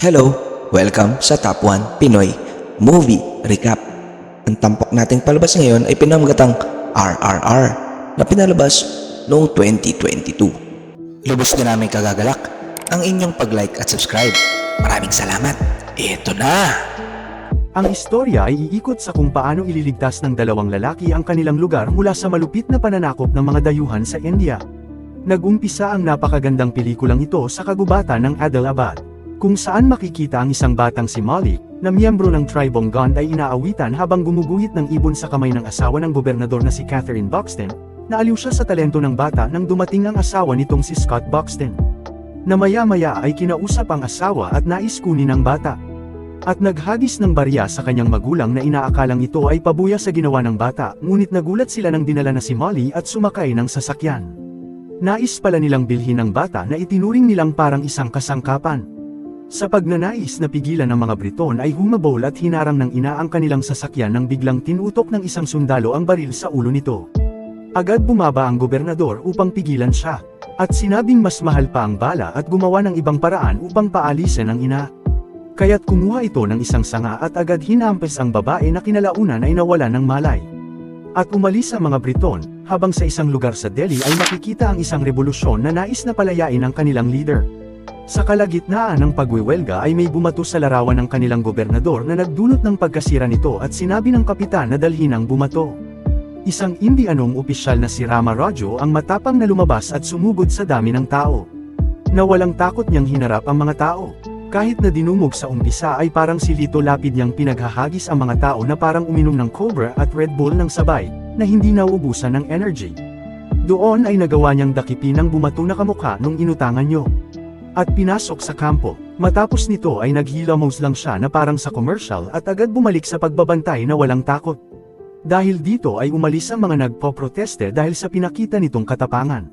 Hello, welcome sa Top 1 Pinoy Movie Recap. Ang tampok nating palabas ngayon ay pinamagatang RRR na pinalabas noong 2022. Lubos na namin kagagalak ang inyong pag-like at subscribe. Maraming salamat. Ito na! Ang istorya ay iikot sa kung paano ililigtas ng dalawang lalaki ang kanilang lugar mula sa malupit na pananakop ng mga dayuhan sa India. Nagumpisa ang napakagandang pelikulang ito sa kagubatan ng Adelaide, kung saan makikita ang isang batang si Molly, na miyembro ng tribong Gond ay inaawitan habang gumuguhit ng ibon sa kamay ng asawa ng gobernador na si Catherine Buxton, naaliw siya sa talento ng bata nang dumating ang asawa nitong si Scott Buxton. Na maya-maya ay kinausap ang asawa at nais kunin ang bata. At naghagis ng barya sa kanyang magulang na inaakalang ito ay pabuya sa ginawa ng bata, ngunit nagulat sila nang dinala na si Molly at sumakay ng sasakyan. Nais pala nilang bilhin ng bata na itinuring nilang parang isang kasangkapan. Sa pagnanais na pigilan ng mga Briton ay humabol at hinarang ng ina ang kanilang sasakyan nang biglang tinutok ng isang sundalo ang baril sa ulo nito. Agad bumaba ang gobernador upang pigilan siya, at sinabing mas mahal pa ang bala at gumawa ng ibang paraan upang paalisin ang ina. Kaya't kumuha ito ng isang sanga at agad hinampes ang babae na kinalaunan ay nawala ng malay. At umalis ang mga Briton, habang sa isang lugar sa Delhi ay makikita ang isang revolusyon na nais na palayain ang kanilang leader. Sa kalagitnaan ng pagwiwelga ay may bumato sa larawan ng kanilang gobernador na nagdulot ng pagkasira nito at sinabi ng kapitan na dalhin ang bumato. Isang Indianong opisyal na si Rama Rajo ang matapang na lumabas at sumugod sa dami ng tao. Na walang takot niyang hinarap ang mga tao. Kahit na dinumog sa umpisa ay parang si Lito Lapid niyang pinaghahagis ang mga tao na parang uminom ng Cobra at Red Bull ng sabay, na hindi nauubusan ng energy. Doon ay nagawa niyang dakipin ang bumato na kamukha nung inutangan niyo. At pinasok sa kampo, matapos nito ay naghilamos lang siya na parang sa commercial at agad bumalik sa pagbabantay na walang takot. Dahil dito ay umalis ang mga nagpo-proteste dahil sa pinakita nitong katapangan.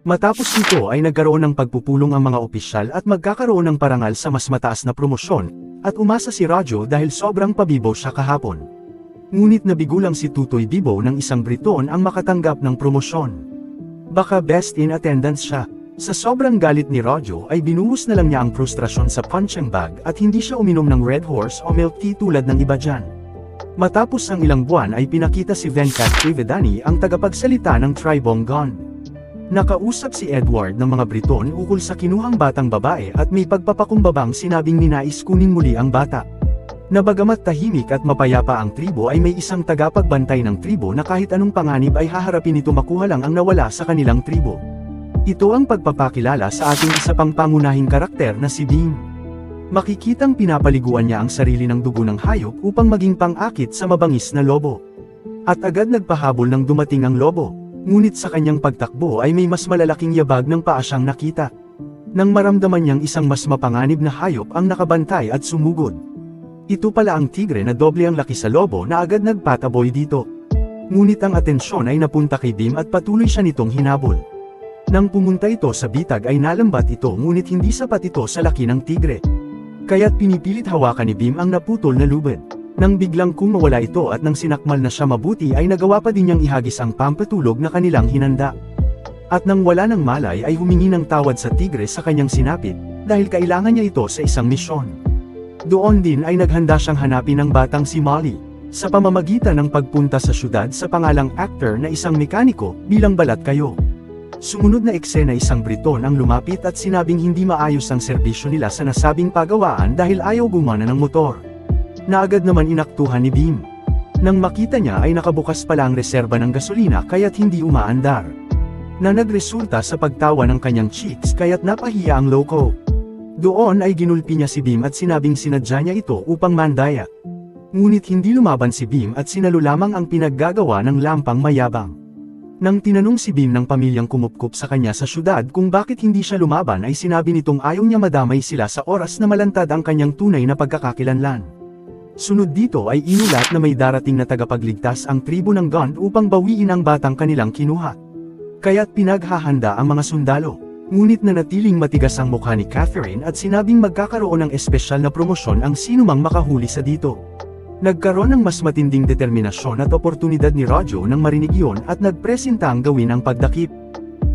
Matapos nito ay nagkaroon ng pagpupulong ang mga opisyal at magkakaroon ng parangal sa mas mataas na promosyon, at umasa si Radyo dahil sobrang pabibo siya kahapon. Ngunit nabigulang si Tutoy Bibo ng isang Briton ang makatanggap ng promosyon. Baka best in attendance siya. Sa sobrang galit ni Radyo ay binuhos na lang niya ang frustrasyon sa punching bag at hindi siya uminom ng Red Horse o milk tea tulad ng iba dyan. Matapos ang ilang buwan ay pinakita si Venkat Trivedani ang tagapagsalita ng Tribong Gone. Nakausap si Edward ng mga Briton ukol sa kinuhang batang babae at may pagpapakumbabang sinabing ninais kunin muli ang bata. Nabagamat tahimik at mapayapa ang tribo ay may isang tagapagbantay ng tribo na kahit anong panganib ay haharapin ito makuha lang ang nawala sa kanilang tribo. Ito ang pagpapakilala sa ating isa pang pangunahing karakter na si Beam. Makikitang pinapaliguan niya ang sarili ng dugo ng hayop upang maging pang-akit sa mabangis na lobo. At agad nagpahabol nang dumating ang lobo. Ngunit sa kanyang pagtakbo ay may mas malalaking yabag ng paa siyang nakita. Nang maramdaman niyang isang mas mapanganib na hayop ang nakabantay at sumugod. Ito pala ang tigre na doble ang laki sa lobo na agad nagpataboy dito. Ngunit ang atensyon ay napunta kay Bim at patuloy siya nitong hinabol. Nang pumunta ito sa bitag ay nalambat ito ngunit hindi sapat ito sa laki ng tigre. Kaya't pinipilit hawakan ni Bim ang naputol na lubid. Nang biglang kumawala ito at nang sinakmal na siya mabuti ay nagawa pa din niyang ihagis ang pampatulog na kanilang hinanda. At nang wala ng malay ay humingi ng tawad sa tigre sa kanyang sinapit, dahil kailangan niya ito sa isang misyon. Doon din ay naghanda siyang hanapin ang batang si Molly, sa pamamagitan ng pagpunta sa syudad sa pangalang actor na isang mekaniko, bilang balat kayo. Sumunod na eksena isang Briton ang lumapit at sinabing hindi maayos ang serbisyo nila sa nasabing pagawaan dahil ayaw gumana ng motor. Na agad naman inaktuhan ni Beam. Nang makita niya ay nakabukas pala ang reserba ng gasolina kaya't hindi umaandar. Na nagresulta sa pagtawa ng kanyang cheeks kaya't napahiya ang loko. Doon ay ginulpi niya si Beam at sinabing sinadya niya ito upang mandaya. Ngunit hindi lumaban si Beam at sinalo lamang ang pinaggagawa ng lampang mayabang. Nang tinanong si Beam ng pamilyang kumupkup sa kanya sa syudad kung bakit hindi siya lumaban ay sinabi nitong ayaw niya madamay sila sa oras na malantad ang kanyang tunay na pagkakakilanlan. Sunod dito ay inulat na may darating na tagapagligtas ang tribo ng Gond upang bawiin ang batang kanilang kinuha. Kaya't pinaghahanda ang mga sundalo. Ngunit nanatiling matigas ang mukha ni Catherine at sinabing magkakaroon ng espesyal na promosyon ang sinumang makahuli sa dito. Nagkaroon ng mas matinding determinasyon at oportunidad ni Rojo nang marinig yun at nagpresenta ang gawin ang pagdakip.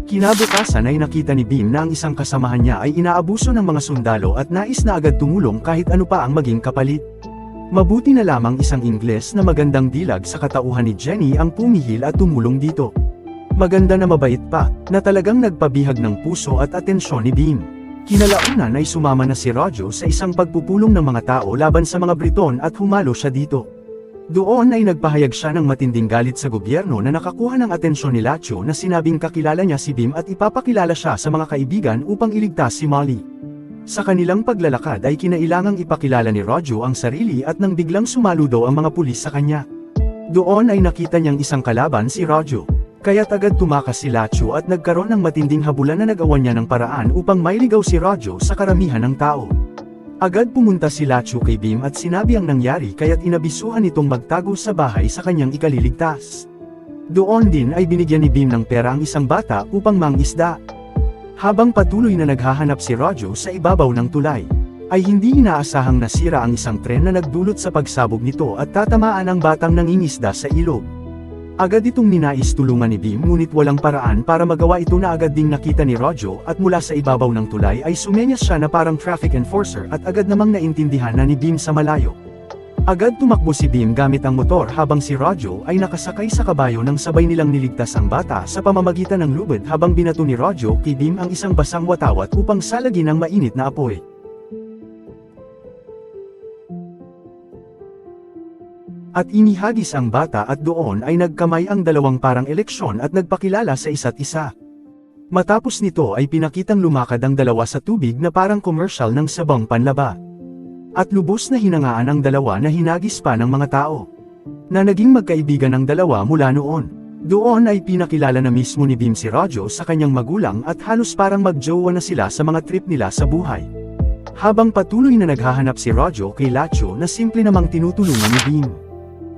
Kinabukasan ay nakita ni Beam na ang isang kasamahan niya ay inaabuso ng mga sundalo at nais na agad tumulong kahit ano pa ang maging kapalit. Mabuti na lamang isang Ingles na magandang dilag sa katauhan ni Jenny ang pumihil at tumulong dito. Maganda na mabait pa, na talagang nagpabihag ng puso at atensyon ni Beam. Kinalaunan ay sumama na si Rojo sa isang pagpupulong ng mga tao laban sa mga Briton at humalo siya dito. Doon ay nagpahayag siya ng matinding galit sa gobyerno na nakakuha ng atensyon ni Lacho na sinabing kakilala niya si Bim at ipapakilala siya sa mga kaibigan upang iligtas si Molly. Sa kanilang paglalakad ay kinailangang ipakilala ni Rojo ang sarili at nang biglang sumaludo ang mga pulis sa kanya. Doon ay nakita niyang isang kalaban si Rojo. Kaya't agad tumakas si Lacho at nagkaroon ng matinding habulan na nagawa niya ng paraan upang mailigaw si Rojo sa karamihan ng tao. Agad pumunta si Lacho kay Bim at sinabi ang nangyari kaya't inabisuhan itong magtago sa bahay sa kanyang ikaliligtas. Doon din ay binigyan ni Bim ng pera ang isang bata upang mangisda. Habang patuloy na naghahanap si Rojo sa ibabaw ng tulay, ay hindi inaasahang nasira ang isang tren na nagdulot sa pagsabog nito at tatamaan ang batang nangingisda sa ilog. Agad itong ninais tulungan ni Bim ngunit walang paraan para magawa ito na agad ding nakita ni Rojo at mula sa ibabaw ng tulay ay sumenyas siya na parang traffic enforcer at agad namang naintindihan na ni Bim sa malayo. Agad tumakbo si Bim gamit ang motor habang si Rojo ay nakasakay sa kabayo nang sabay nilang niligtas ang bata sa pamamagitan ng lubid habang binato ni Rojo kay Bim ang isang basang watawat upang salagin ang mainit na apoy. At inihagis ang bata at doon ay nagkamay ang dalawang parang eleksyon at nagpakilala sa isa't isa. Matapos nito ay pinakitang lumakad ang dalawa sa tubig na parang commercial ng sabang panlaba. At lubos na hinangaan ang dalawa na hinagis pa ng mga tao. Na naging magkaibigan ang dalawa mula noon. Doon ay pinakilala na mismo ni Bim si Rojo sa kanyang magulang at halos parang magjowa na sila sa mga trip nila sa buhay. Habang patuloy na naghahanap si Rojo kay Lacho na simple namang tinutulungan ni Bim.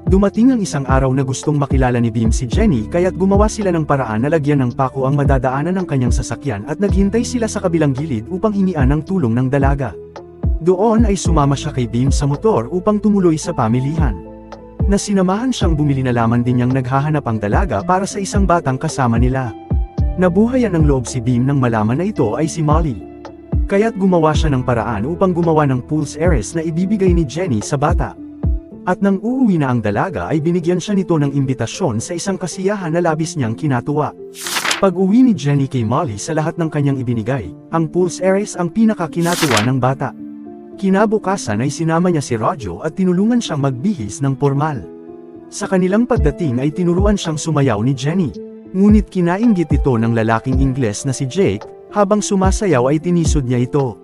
Dumating ang isang araw na gustong makilala ni Bim si Jenny kaya't gumawa sila ng paraan na lagyan ng pako ang madadaanan ng kanyang sasakyan at naghintay sila sa kabilang gilid upang hingian ng tulong ng dalaga. Doon ay sumama siya kay Bim sa motor upang tumuloy sa pamilihan. Na sinamahan siyang bumili na laman din niyang naghahanap ang dalaga para sa isang batang kasama nila. Nabuhayan ng loob si Bim nang malaman na ito ay si Molly. Kaya't gumawa siya ng paraan upang gumawa ng pulse heiress na ibibigay ni Jenny sa bata. At nang uuwi na ang dalaga ay binigyan siya nito ng imbitasyon sa isang kasiyahan na labis niyang kinatuwa. Pag-uwi ni Jenny kay Molly sa lahat ng kanyang ibinigay, ang pulse heiress ang pinakakinatuwa ng bata. Kinabukasan ay sinama niya si Rojo at tinulungan siyang magbihis ng formal. Sa kanilang pagdating ay tinuruan siyang sumayaw ni Jenny. Ngunit kinainggit ito ng lalaking Ingles na si Jake, habang sumasayaw ay tinisod niya ito.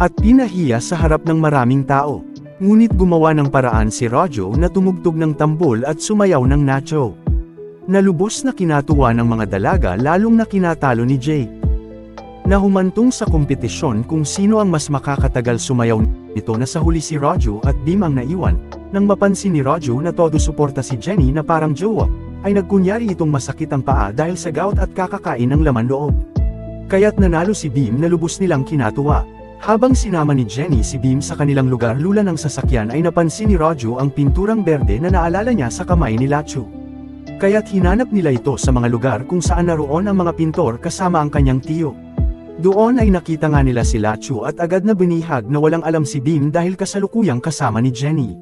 At pinahiya sa harap ng maraming tao. Ngunit gumawa ng paraan si Rojo na tumugtog ng tambol at sumayaw ng nacho. Nalubos na kinatuwa ng mga dalaga lalong na kinatalo ni Jake. Nahumantong sa kompetisyon kung sino ang mas makakatagal sumayaw nito na sa huli si Rojo at Bim ang naiwan, nang mapansin ni Rojo na todo suporta si Jenny na parang jowa, ay nagkunyari itong masakit ang paa dahil sa gout at kakakain ng laman loob. Kaya't nanalo si Bim na lubos nilang kinatuwa. Habang sinama ni Jenny si Bim sa kanilang lugar lula ng sasakyan ay napansin ni Rojo ang pinturang berde na naalala niya sa kamay ni Lacho. Kaya't hinanap nila ito sa mga lugar kung saan naroon ang mga pintor kasama ang kanyang tiyo. Doon ay nakita nga nila si Lacho at agad na binihag na walang alam si Bim dahil kasalukuyang kasama ni Jenny.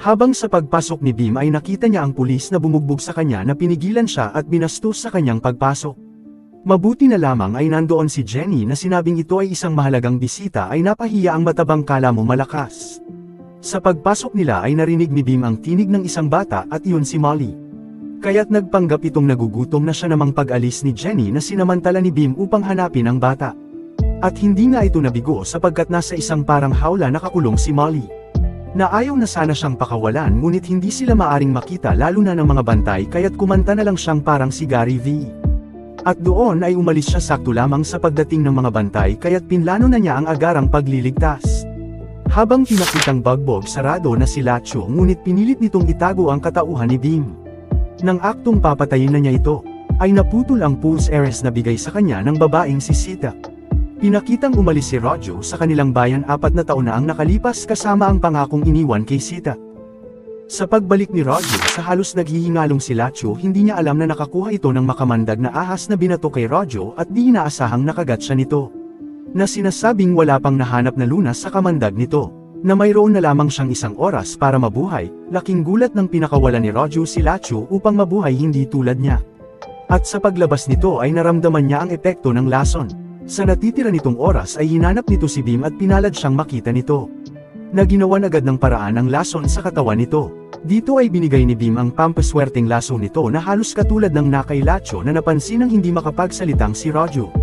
Habang sa pagpasok ni Bim ay nakita niya ang pulis na bumugbog sa kanya na pinigilan siya at binastos sa kanyang pagpasok. Mabuti na lamang ay nandoon si Jenny na sinabing ito ay isang mahalagang bisita ay napahiya ang matabang kala mo malakas. Sa pagpasok nila ay narinig ni Bim ang tinig ng isang bata at iyon si Molly. Kaya't nagpanggap itong nagugutom na siya namang pag-alis ni Jenny na sinamantala ni Bim upang hanapin ang bata. At hindi nga ito nabigo sapagkat nasa isang parang hawla nakakulong si Molly. Na ayaw na sana siyang pakawalan ngunit hindi sila maaring makita lalo na ng mga bantay kaya't kumanta na lang siyang parang si Gary V. At doon ay umalis siya sakto lamang sa pagdating ng mga bantay kaya't pinlano na niya ang agarang pagliligtas. Habang pinakitang bagbog sarado na si Lacho ngunit pinilit nitong itago ang katauhan ni Bim. Nang aktong papatayin na niya ito, ay naputol ang pulse heiress na bigay sa kanya ng babaeng si Sita. Pinakitang umalis si Rojo sa kanilang bayan apat na taon na ang nakalipas kasama ang pangakong iniwan kay Sita. Sa pagbalik ni Roger sa halos naghihingalong si Lacho hindi niya alam na nakakuha ito ng makamandag na ahas na binato kay Roger at di inaasahang nakagat siya nito. Na sinasabing wala pang nahanap na lunas sa kamandag nito. Na mayroon na lamang siyang isang oras para mabuhay, laking gulat ng pinakawala ni Roger si Lacho upang mabuhay hindi tulad niya. At sa paglabas nito ay naramdaman niya ang epekto ng lason. Sa natitira nitong oras ay hinanap nito si Bim at pinalad siyang makita nito. Na agad ng paraan ang lason sa katawan nito. Dito ay binigay ni Bim ang pampaswerteng laso nito na halos katulad ng nakay Lacho na napansin ng hindi makapagsalitang si Rojo.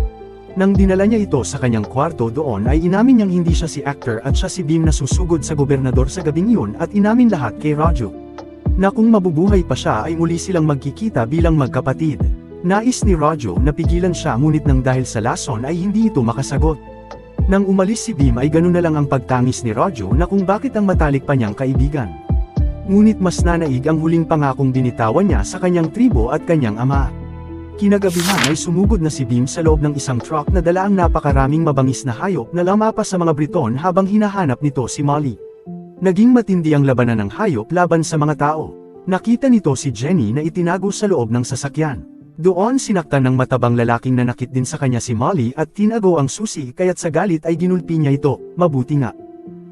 Nang dinala niya ito sa kanyang kwarto doon ay inamin niyang hindi siya si actor at siya si Bim na susugod sa gobernador sa gabing iyon at inamin lahat kay Rojo. Na kung mabubuhay pa siya ay muli silang magkikita bilang magkapatid. Nais ni Rojo na pigilan siya ngunit nang dahil sa lason ay hindi ito makasagot. Nang umalis si Bim ay ganun na lang ang pagtangis ni Rojo na kung bakit ang matalik pa niyang kaibigan. Ngunit mas nanaig ang huling pangakong binitawan niya sa kanyang tribo at kanyang ama. Kinagabihan ay sumugod na si Bim sa loob ng isang truck na dala ang napakaraming mabangis na hayop na lamapas sa mga Briton habang hinahanap nito si Molly. Naging matindi ang labanan ng hayop laban sa mga tao. Nakita nito si Jenny na itinago sa loob ng sasakyan. Doon sinaktan ng matabang lalaking nanakit din sa kanya si Molly at tinago ang susi kaya't sa galit ay ginulpi niya ito, mabuti nga.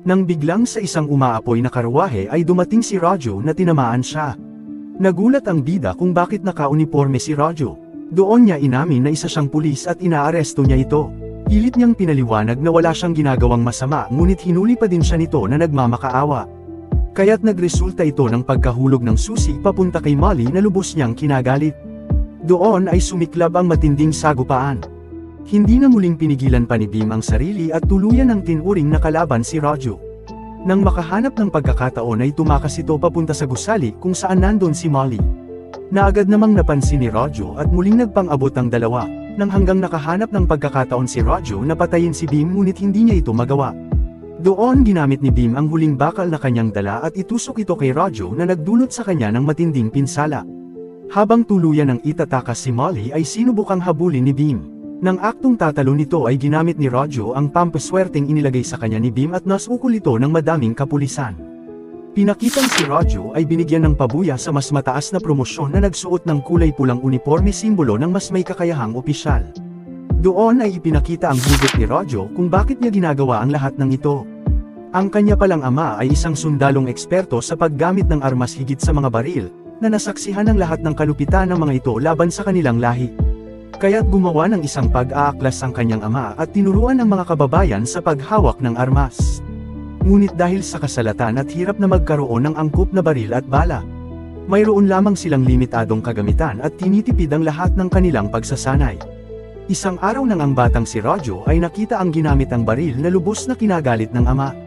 Nang biglang sa isang umaapoy na karwahe ay dumating si Rojo na tinamaan siya. Nagulat ang bida kung bakit nakauniforme si Rojo. Doon niya inamin na isa siyang pulis at inaaresto niya ito. Pilit niyang pinaliwanag na wala siyang ginagawang masama ngunit hinuli pa din siya nito na nagmamakaawa. Kaya't nagresulta ito ng pagkahulog ng susi papunta kay Molly na lubos niyang kinagalit. Doon ay sumiklab ang matinding sagupaan. Hindi na muling pinigilan pa ni Bim ang sarili at tuluyan ng tinuring na kalaban si Rojo. Nang makahanap ng pagkakataon ay tumakas ito papunta sa gusali kung saan nandun si Molly. Naagad namang napansin ni Rojo at muling nagpang-abot ang dalawa, nang hanggang nakahanap ng pagkakataon si Rojo na patayin si Bim ngunit hindi niya ito magawa. Doon ginamit ni Bim ang huling bakal na kanyang dala at itusok ito kay Rojo na nagdulot sa kanya ng matinding pinsala. Habang tuluyan ng itatakas si Molly ay sinubukang habulin ni Bim. Nang aktong tatalo nito ay ginamit ni Rojo ang pampaswerteng inilagay sa kanya ni Bim at nasukol ito ng madaming kapulisan. Pinakitang si Rojo ay binigyan ng pabuya sa mas mataas na promosyon na nagsuot ng kulay pulang uniforme simbolo ng mas may kakayahang opisyal. Doon ay ipinakita ang hugot ni Rojo kung bakit niya ginagawa ang lahat ng ito. Ang kanya palang ama ay isang sundalong eksperto sa paggamit ng armas higit sa mga baril, na nasaksihan ng lahat ng kalupitan ng mga ito laban sa kanilang lahi. Kaya't gumawa ng isang pag-aaklas ang kanyang ama at tinuruan ang mga kababayan sa paghawak ng armas. Ngunit dahil sa kasalatan at hirap na magkaroon ng angkop na baril at bala, mayroon lamang silang limitadong kagamitan at tinitipid ang lahat ng kanilang pagsasanay. Isang araw nang ang batang si Rojo ay nakita ang ginamit ang baril na lubos na kinagalit ng ama.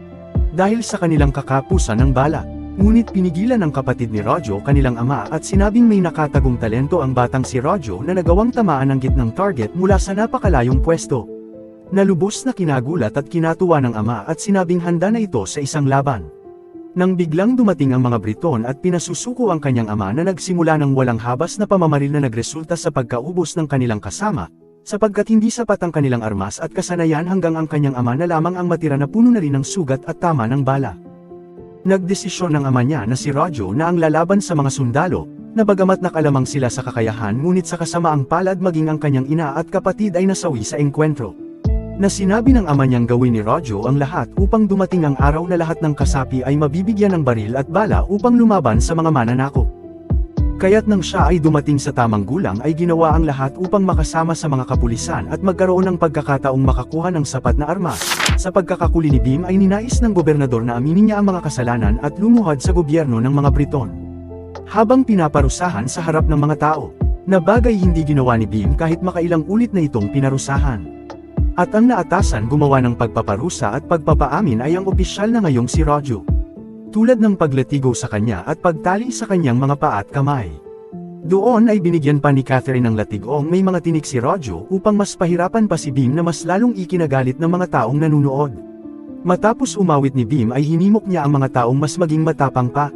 Dahil sa kanilang kakapusan ng bala, ngunit pinigilan ng kapatid ni Rojo kanilang ama at sinabing may nakatagong talento ang batang si Rojo na nagawang tamaan ang gitnang target mula sa napakalayong pwesto. Nalubos na kinagulat at kinatuwa ng ama at sinabing handa na ito sa isang laban. Nang biglang dumating ang mga Briton at pinasusuko ang kanyang ama na nagsimula ng walang habas na pamamaril na nagresulta sa pagkaubos ng kanilang kasama, sapagkat hindi sapat ang kanilang armas at kasanayan hanggang ang kanyang ama na lamang ang matira na puno na rin ng sugat at tama ng bala. Nagdesisyon ng ama niya na si Rojo na ang lalaban sa mga sundalo, na bagamat nakalamang sila sa kakayahan ngunit sa kasamaang palad maging ang kanyang ina at kapatid ay nasawi sa engkwentro. Na sinabi ng ama niyang gawin ni Rojo ang lahat upang dumating ang araw na lahat ng kasapi ay mabibigyan ng baril at bala upang lumaban sa mga mananakop. Kaya't nang siya ay dumating sa tamang gulang ay ginawa ang lahat upang makasama sa mga kapulisan at magkaroon ng pagkakataong makakuha ng sapat na armas. Sa pagkakakuli ni Bim ay ninais ng gobernador na aminin niya ang mga kasalanan at lumuhad sa gobyerno ng mga Briton. Habang pinaparusahan sa harap ng mga tao, na bagay hindi ginawa ni Bim kahit makailang ulit na itong pinarusahan. At ang naatasan gumawa ng pagpaparusa at pagpapaamin ay ang opisyal na ngayong si Rojo tulad ng paglatigo sa kanya at pagtali sa kanyang mga paa at kamay. Doon ay binigyan pa ni Catherine ng latigong may mga tinik si Rojo upang mas pahirapan pa si Bim na mas lalong ikinagalit ng mga taong nanunood. Matapos umawit ni Bim ay hinimok niya ang mga taong mas maging matapang pa.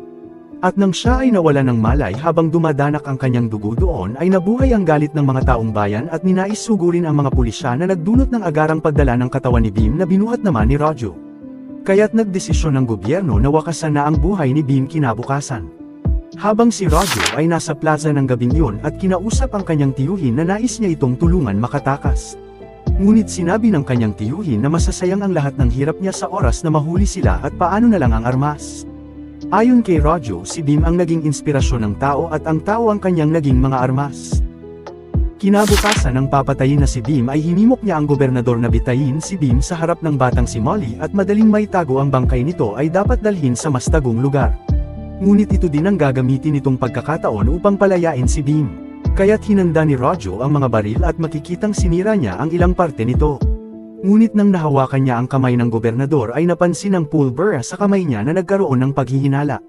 At nang siya ay nawala ng malay habang dumadanak ang kanyang dugo doon ay nabuhay ang galit ng mga taong bayan at ninais sugurin ang mga pulisya na nagdulot ng agarang pagdala ng katawan ni Bim na binuhat naman ni Rojo. Kaya't nagdesisyon ng gobyerno na wakasan na ang buhay ni Beam kinabukasan. Habang si Roger ay nasa plaza ng gabing yun at kinausap ang kanyang tiyuhin na nais niya itong tulungan makatakas. Ngunit sinabi ng kanyang tiyuhin na masasayang ang lahat ng hirap niya sa oras na mahuli sila at paano na lang ang armas. Ayon kay Rojo, si Beam ang naging inspirasyon ng tao at ang tao ang kanyang naging mga armas. Kinabukasan ng papatayin na si Beam ay hinimok niya ang gobernador na bitayin si Beam sa harap ng batang si Molly at madaling maitago ang bangkay nito ay dapat dalhin sa mas tagong lugar. Ngunit ito din ang gagamitin nitong pagkakataon upang palayain si Beam. Kaya't hinanda ni Rojo ang mga baril at makikitang sinira niya ang ilang parte nito. Ngunit nang nahawakan niya ang kamay ng gobernador ay napansin ang pulbura sa kamay niya na nagkaroon ng paghihinala.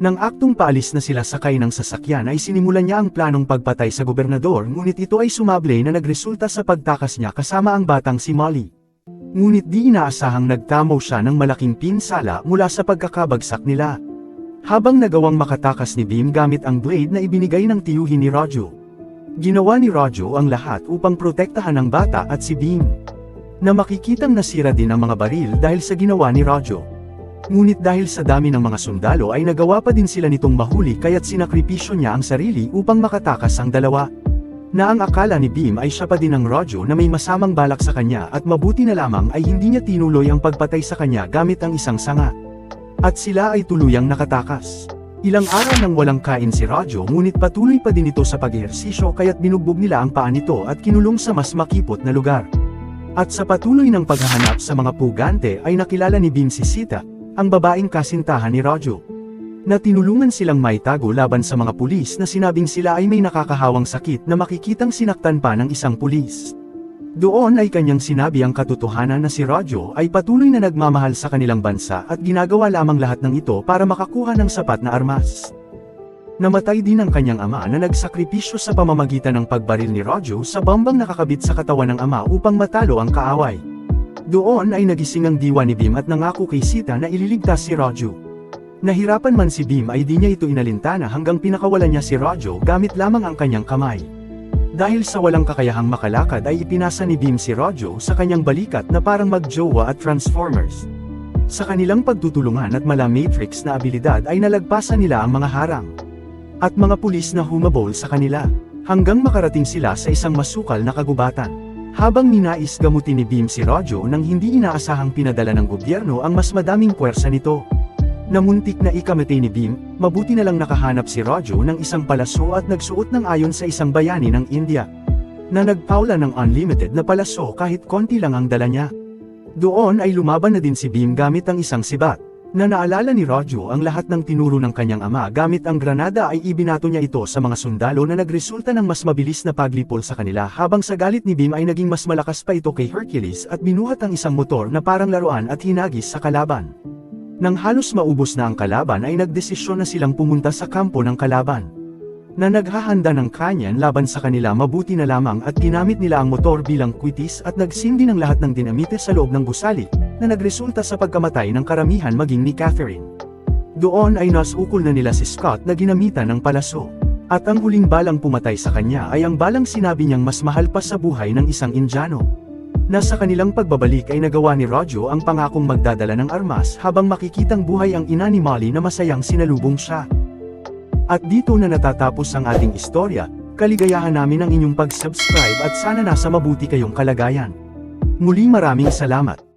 Nang aktong paalis na sila sakay ng sasakyan ay sinimulan niya ang planong pagpatay sa gobernador ngunit ito ay sumable na nagresulta sa pagtakas niya kasama ang batang si Molly. Ngunit di inaasahang nagtamaw siya ng malaking pinsala mula sa pagkakabagsak nila. Habang nagawang makatakas ni Beam gamit ang blade na ibinigay ng tiyuhin ni Rojo. Ginawa ni Rojo ang lahat upang protektahan ang bata at si Beam. Na makikitang nasira din ang mga baril dahil sa ginawa ni Rojo. Ngunit dahil sa dami ng mga sundalo ay nagawa pa din sila nitong mahuli kaya't sinakripisyo niya ang sarili upang makatakas ang dalawa. Na ang akala ni Beam ay siya pa din ang Rojo na may masamang balak sa kanya at mabuti na lamang ay hindi niya tinuloy ang pagpatay sa kanya gamit ang isang sanga. At sila ay tuluyang nakatakas. Ilang araw nang walang kain si Rojo ngunit patuloy pa din ito sa pag-ehersisyo kaya't binugbog nila ang paa nito at kinulong sa mas makipot na lugar. At sa patuloy ng paghahanap sa mga pugante ay nakilala ni Beam si Sita, ang babaeng kasintahan ni Rojo. Na tinulungan silang maitago laban sa mga pulis na sinabing sila ay may nakakahawang sakit na makikitang sinaktan pa ng isang pulis. Doon ay kanyang sinabi ang katotohanan na si Rojo ay patuloy na nagmamahal sa kanilang bansa at ginagawa lamang lahat ng ito para makakuha ng sapat na armas. Namatay din ang kanyang ama na nagsakripisyo sa pamamagitan ng pagbaril ni Rojo sa bambang nakakabit sa katawan ng ama upang matalo ang kaaway. Doon ay nagising ang diwa ni Bim at nangako kay Sita na ililigtas si Rojo. Nahirapan man si Bim ay di niya ito inalintana hanggang pinakawalan niya si Rojo gamit lamang ang kanyang kamay. Dahil sa walang kakayahang makalakad ay ipinasa ni Bim si Rojo sa kanyang balikat na parang magjowa at Transformers. Sa kanilang pagtutulungan at mala Matrix na abilidad ay nalagpasan nila ang mga harang. At mga pulis na humabol sa kanila, hanggang makarating sila sa isang masukal na kagubatan. Habang ninais gamutin ni Beam si Rojo nang hindi inaasahang pinadala ng gobyerno ang mas madaming puwersa nito. Namuntik na ikamatay ni Beam, mabuti na lang nakahanap si Rojo ng isang palaso at nagsuot ng ayon sa isang bayani ng India. Na nagpaula ng unlimited na palaso kahit konti lang ang dala niya. Doon ay lumaban na din si Beam gamit ang isang sibat. Na naalala ni Rojo ang lahat ng tinuro ng kanyang ama gamit ang granada ay ibinato niya ito sa mga sundalo na nagresulta ng mas mabilis na paglipol sa kanila habang sa galit ni Beam ay naging mas malakas pa ito kay Hercules at binuhat ang isang motor na parang laruan at hinagis sa kalaban. Nang halos maubos na ang kalaban ay nagdesisyon na silang pumunta sa kampo ng kalaban. Na naghahanda ng kanyan laban sa kanila mabuti na lamang at ginamit nila ang motor bilang kwitis at nagsindi ng lahat ng dinamite sa loob ng gusali, na nagresulta sa pagkamatay ng karamihan maging ni Catherine. Doon ay nasukol na nila si Scott na ginamitan ng palaso. At ang huling balang pumatay sa kanya ay ang balang sinabi niyang mas mahal pa sa buhay ng isang Indiano. Nasa kanilang pagbabalik ay nagawa ni Rojo ang pangakong magdadala ng armas habang makikitang buhay ang ina ni Molly na masayang sinalubong siya. At dito na natatapos ang ating istorya, kaligayahan namin ang inyong pag-subscribe at sana nasa mabuti kayong kalagayan. Muli maraming salamat.